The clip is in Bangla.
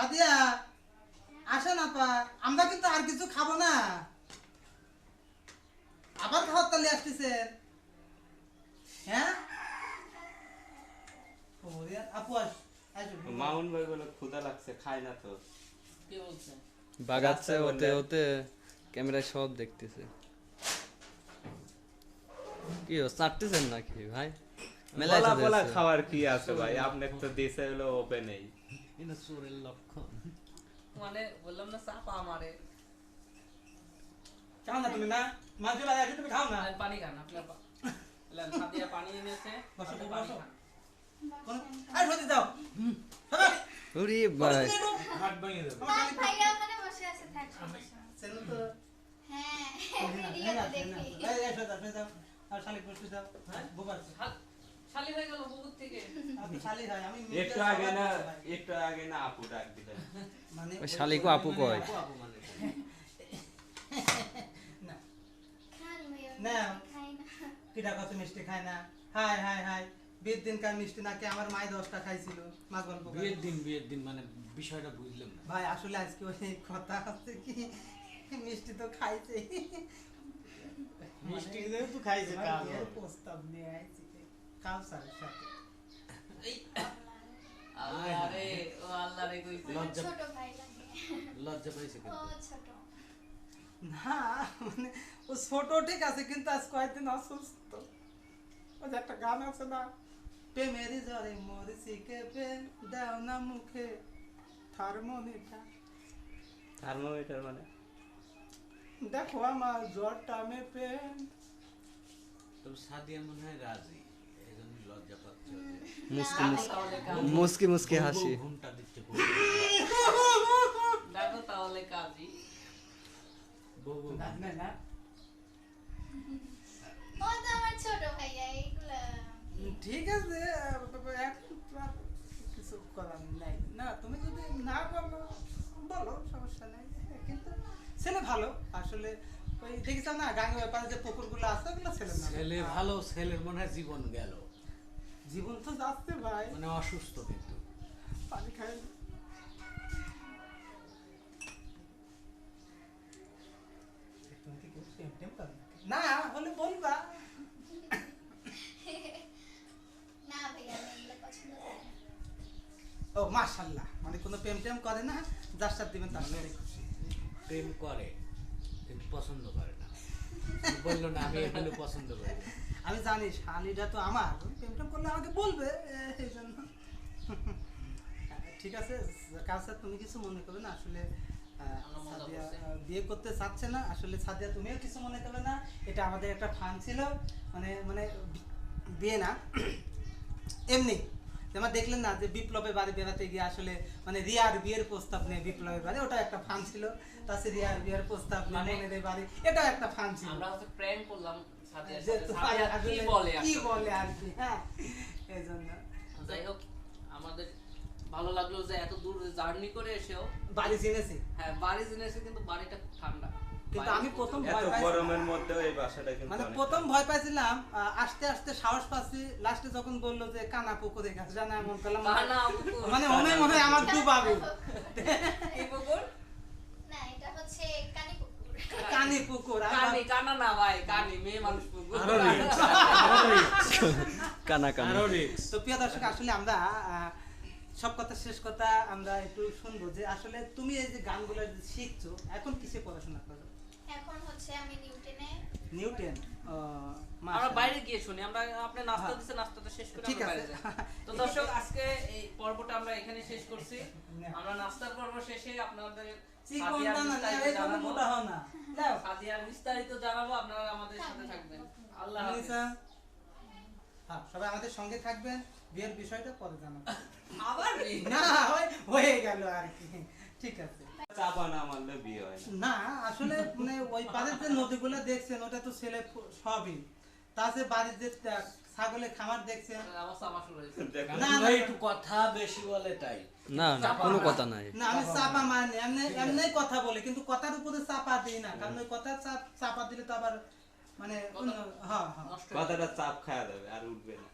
সাদিয়া আসেন আপা আমরা কিন্তু আর কিছু খাব না। আবার খাওয়ার তালে আসতেছেন হ্যাঁ? আপু আস। মামুন ভাই বলে ক্ষুধা লাগছে খায় না তো। কে বলছে? বাগাচ্ছে ওতে ওতে ক্যামেরায় সব দেখতেছে। কি ও চাটতেছেন নাকি ভাই? বলা খাবার কি আছে ভাই? আপনার তো দিছে হলো ওপেনেই এটা চোরের লক্ষণ মানে বললাম না চাপা আমারে খাও না তুমি না মাঝে লাগে আসে তুমি খাও না আর পানি খান আপনার পা- লেন, সাদিয়া পানি এনেছে বসো, আপনি বসো। পানি খান কোন- এই সত্যি দাও সবাই, ওরে বসো ভাই তুমি একটু। হাট ভেঙে দেবে আমার আর খালি- ভাইয়া ওখানে বসে আছে থাক সমস্যা নেই। সেনু তো হ্যাঁ এই না, এই না, ভিডিওতে এই না। দেখি এই, এই, সরে যাও, সরে যাও। আর শালিক বসতে দাও। হ্যাঁ, বোকা আছে। শাল- শালি হয়ে গেল বুকুর থেকে আপনি শালি হয়, আমি একটু আগে না সবার কাছে ভাই। একটু আগে না আপু ডাক দিলেন। মানে ওই ওই- শালিকও আপু মানে কয়। আপু, আপু মানে। না, কিটা কত মিষ্টি খায় না? হাই হাই হাই বিয়ের দিনকার মিষ্টি? নাকি আমার মায় দশটা খাইছিল? মা গল্প বিয়ের দিন বিয়ের দিন মানে বিষয়টা বুঝলাম না। ভাই আসলে আজকে ওই কথা হচ্ছে কি মিষ্টি তো খাইছে। মিষ্টি যেহেতু খাইছে, হবে। প্রস্তাব নিয়ে আইছি কাউসারের সাথে? লজ্জা- ছোট ভাই লাগে। লজ্জা পাইছে ও কিন্তু ছোট। না মানে ও ছোট ঠিক আছে কিন্তু আজ কয়েকদিন অসুস্থ। ওই যে একটা গান আছে না প্রেমের জ্বরে মরিছি কেঁপে দাও না মুখে থার্মোমিটার থার্মোমিটার মানে? দেখো আমার জ্বরটা মেপে। তবে সাদিয়া মনে হয় রাজি এই জন্য লজ্জা পাচ্ছে যে মুসকি মুসকি মুসকি মুসকি হাসি। ডাকো তাহলে কাজী ঠিক আছে কিছু করার নাই। না তুমি যদি না বলো বলো সমস্যা নেই। কিন্তু ছেলে ভালো আসলে ওই না গাঙ্গে ব্যাপারে যে পুকুরগুলো আছে ওগুলো ছেলে ছেলে ভালো ছেলের মনে হয় জীবন গেল। জীবন তো যাচ্ছে ভাই। মানে অসুস্থ কিন্তু। পানি খাই? না হলে বলবা। না ভাইয়া আমি পছন্দ করি ও মাশাল্লাহ। মানে কোনো প্রেম টেম করে না যার সাথে দিবেন তার সাথে। খুশি প্রেম করে কিন্তু পছন্দ করে না। বলল না আমি এগুলো পছন্দ করি না। আমি জানি শালিটা তো আমার। প্রেম টেম করলে আমাকে বলবে এই জন্য। ঠিক আছে কাউসার তুমি কিছু মনে করবে না আসলে বিয়ে করতে চাচ্ছে না আসলে সাদিয়া তুমিও কিছু মনে করবে না এটা আমাদের একটা ফান ছিল মানে মানে বিয়ে না। এমনি যেমন দেখলেন না যে বিপ্লবের বাড়ি বেড়াতে গিয়ে আসলে মানে রিয়ার বিয়ের প্রস্তাব নেই বিপ্লবের বাড়ি ওটা একটা ফান ছিল। তাছাড়া রিয়ার বিয়ের প্রস্তাব মানে- বাড়ি এটাও একটা ফান ছিল। আমরা প্র্যাঙ্ক করলাম যে তোমার আসলে কি বলে আর কি? হ্যাঁ এই জন্য যাই হোক আমাদের ভালো লাগল যে এত দূর জার্নি করে এসেও। বাড়ি চিনেছি হ্যাঁ বাড়ি জেনেছে কিন্তু বাড়িটা খুব ঠান্ডা। কিন্তু আমি প্রথম ভয় গরমের মধ্যেও এই বাসাটা কিন্তু মানে প্রথম ভয় পাইছিলাম আস্তে আস্তে সাহস পাচ্ছি। লাস্টে যখন বলল যে কানা পুকুরে গেছে জানা এমন করলাম। মানে মনে মনে আমার ডুবাবে এই পুকুর না এটা হচ্ছে কানি পুকুর কানি পুকুর আমি কানি কানা না ভাই কানি মেয়ে মানুষ পুকুর কানা কানা তো প্রিয় দর্শক আসলে আমরা সব কথা শেষ কথা আমরা একটু শুনব যে আসলে তুমি এই যে গানগুলো শিখছো এখন কিসে পড়াশোনা করো? এখন হচ্ছে আমি নিউটনে নিউটেন আমরা বাইরে গিয়ে শুনি আমরা আপনি নাস্তা হ্যাঁ। দিচ্ছে নাস্তাটা শেষ করে ঠিক আমরা আছে। বাইরে যাই। তো দর্শক আজকে এই পর্বটা আমরা এখানে শেষ করছি। আমরা নাস্তার পর্ব শেষে আপনাদের চিকন দানা না, এই মোটা হও না। যাও। সাদিয়ার বিস্তারিত জানাব আপনারা আমাদের সাথে থাকবেন। আল্লাহ হাফেজ। হ্যাঁ, সবাই আমাদের সঙ্গে থাকবেন বিয়ের বিষয়টা পরে জানাব। আবার না হয়ে গেল আর কি। ঠিক আছে। চাপা না মারলে বিয়ে হয় না। না আসলে মানে ওই পাড়ের যে নদীগুলো দেখছেন ওটা তো ছেলে সবই। তাছে বাড়িতে যে ছাগলের খামার দেখছেন না, না। একটু কথা বেশি বলে তাই। না না কোনো কথা নাই। না আমি চাপা মানি এমনি এমনি কথা বলি কিন্তু কথার উপরে চাপা দিই না কারণ ওই কথার চাপ চাপা দিলে তো আবার মানে হ্যাঁ হ্যাঁ। কথাটা চাপ খাওয়া যাবে আর উঠবে না।